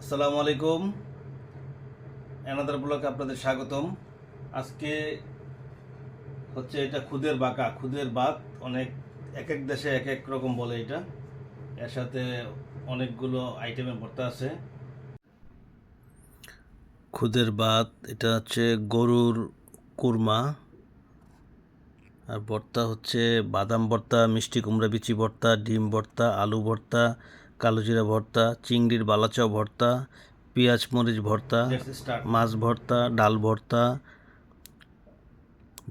আসসালামু আলাইকুম। এনাদার ব্লকে আপনাদের স্বাগতম। আজকে হচ্ছে এটা খুদের বাঁকা। খুদের বাত অনেক এক এক দেশে এক এক রকম বলে এটা। এর সাথে অনেকগুলো আইটেমে ভর্তা আছে। খুদের বাত এটা হচ্ছে গরুর কুরমা। আর ভর্তা হচ্ছে বাদাম ভর্তা, মিষ্টি কুমড়া, বিচি ভর্তা, ডিম ভর্তা, আলু ভর্তা কালো জিরা ভর্তা চিংড়ির বালাচাও ভর্তা পেঁয়াজ মরিচ ভর্তা মাছ ভর্তা ডাল ভর্তা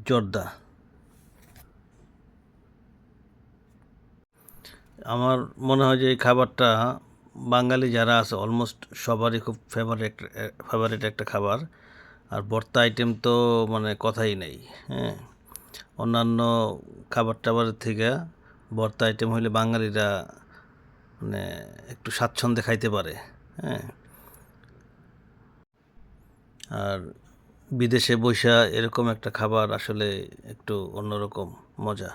জর্দা। আমার মনে হয় যে এই খাবারটা বাঙালি যারা আছে অলমোস্ট সবারই খুব ফেভারিট ফেভারিট একটা খাবার। আর ভর্তা আইটেম তো মানে কথাই নেই হ্যাঁ। অন্যান্য খাবার টাবারের থেকে ভর্তা আইটেম হইলে বাঙালিরা মানে একটু স্বাচ্ছন্দ্যে খাইতে পারে হ্যাঁ। আর বিদেশে বৈশা এরকম একটা খাবার আসলে একটু অন্যরকম মজা।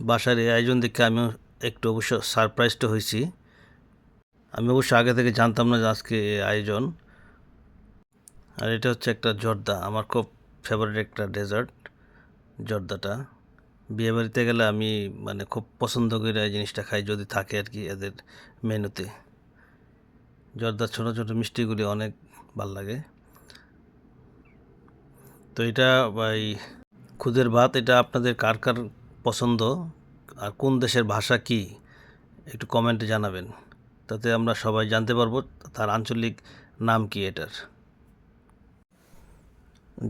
বাসার এই আয়োজন দেখে আমিও একটু অবশ্য সারপ্রাইজড হয়েছি। আমি অবশ্য আগে থেকে জানতাম না যে আজকে আয়োজন। আর এটা হচ্ছে একটা জর্দা, আমার খুব ফেভারিট একটা ডেজার্ট জর্দাটা। বিয়ে বাড়িতে গেলে আমি মানে খুব পছন্দ করে এই জিনিসটা খাই যদি থাকে আর কি এদের মেনুতে। জর্দার ছোটো ছোটো মিষ্টিগুলি অনেক ভালো লাগে। তো এটা এই খুদের ভাত, এটা আপনাদের কার কার পছন্দ আর কোন দেশের ভাষা কি, একটু কমেন্টে জানাবেন। তাতে আমরা সবাই জানতে পারব তার আঞ্চলিক নাম কি এটার।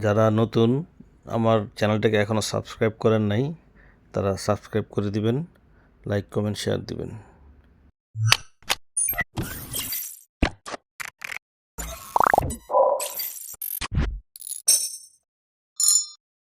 যারা নতুন, আমার চ্যানেলটাকে এখনও সাবস্ক্রাইব করেন নাই তারা সাবস্ক্রাইব করে দিবেন লাইক কমেন্ট শেয়ার দিবেন।